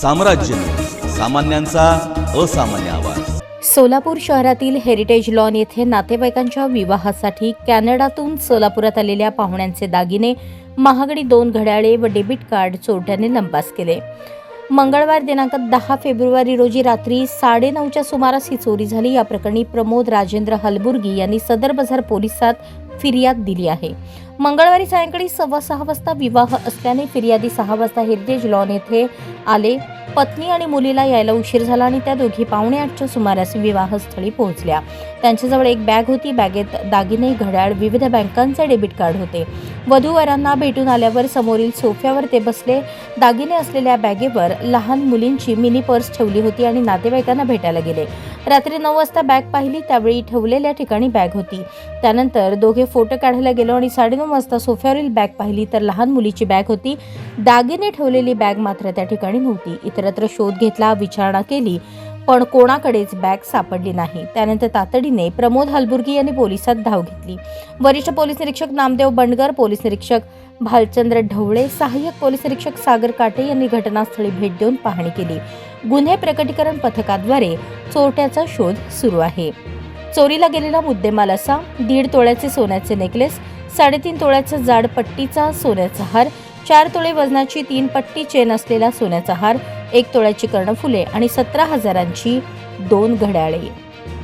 साम्राज्य सामान्यांचा असामान्य आवाज. सोलापूर शहरातील हेरिटेज लॉन येथे नातेवाईकांच्या विवाहासाठी कॅनडातून सोलापुरात आलेल्या पाहुण्यांचे दागिने महागडी दोन घड्याळे व डेबिट कार्ड चोरट्याने लंपास केले. मंगळवार दिनांक दहा फेब्रुवारी रोजी रात्री साडेनऊच्या सुमारास ही चोरी झाली. या प्रकरणी प्रमोद राजेंद्र हलबुर्गी यांनी सदर बाजार पोलिसात फिर्याद दिली आहे. मंगळवारी सायंकाळी सव्वा सहा वाजता विवाह असल्याने फिर्यादी सहा वाजता हेरिटेज लॉन येथे आले. पत्नी आणि मुलीला यायला उशीर झाला आणि त्या दोघी पावणे आठच्या सुमारास विवाहस्थळी पोहोचल्या. त्यांच्याजवळ एक बॅग होती. बॅगेत दागिने घड्याळ विविध बँकांचे डेबिट कार्ड होते. वधूवरांना भेटून आल्यावर समोरील सोफ्यावर ते बसले. दागिने असलेल्या बॅगेवर लहान मुलींची मिनी पर्स ठेवली होती आणि नातेवाईकांना भेटायला गेले. रात्री नऊ वाजता बॅग पाहिली त्यावेळी ठेवलेल्या ठिकाणी बॅग होती. त्यानंतर दोघे फोटो काढायला गेलो आणि साडेनऊ वाजता सोफ्यावरील बॅग पाहिली तर लहान मुलीची बॅग होती. दागिने ठेवलेली बॅग मात्र त्या ठिकाणी नव्हती. इतरत्र शोध घेतला विचारणा केली. पण कोणाकडेच बॅग सापडली नाही. त्यानंतर तातडीने प्रमोद हलबुर्गी यांनी पोलिसात धाव घेतली. वरिष्ठ पोलीस निरीक्षक नामदेव बंडगर पोलीस निरीक्षक भालचंद्र ढवळे सहाय्यक पोलीस निरीक्षक सागर काटे यांनी घटनास्थळी भेट देऊन पाहणी केली. गुन्हे प्रकटीकरण पथकाद्वारे चोरट्याचा शोध सुरू आहे. चोरीला गेलेला मुद्देमाल असा दीड तोळ्याचे सोन्याचे नेकलेस साडेतीन तोळ्याचा जाड पट्टीचा सोन्याचा हार चार तोळे वजनाची तीन पट्टी चेन असलेला सोन्याचा हार एक तोळ्याची कर्णफुले आणि सतरा हजारांची दोन घड्याळे.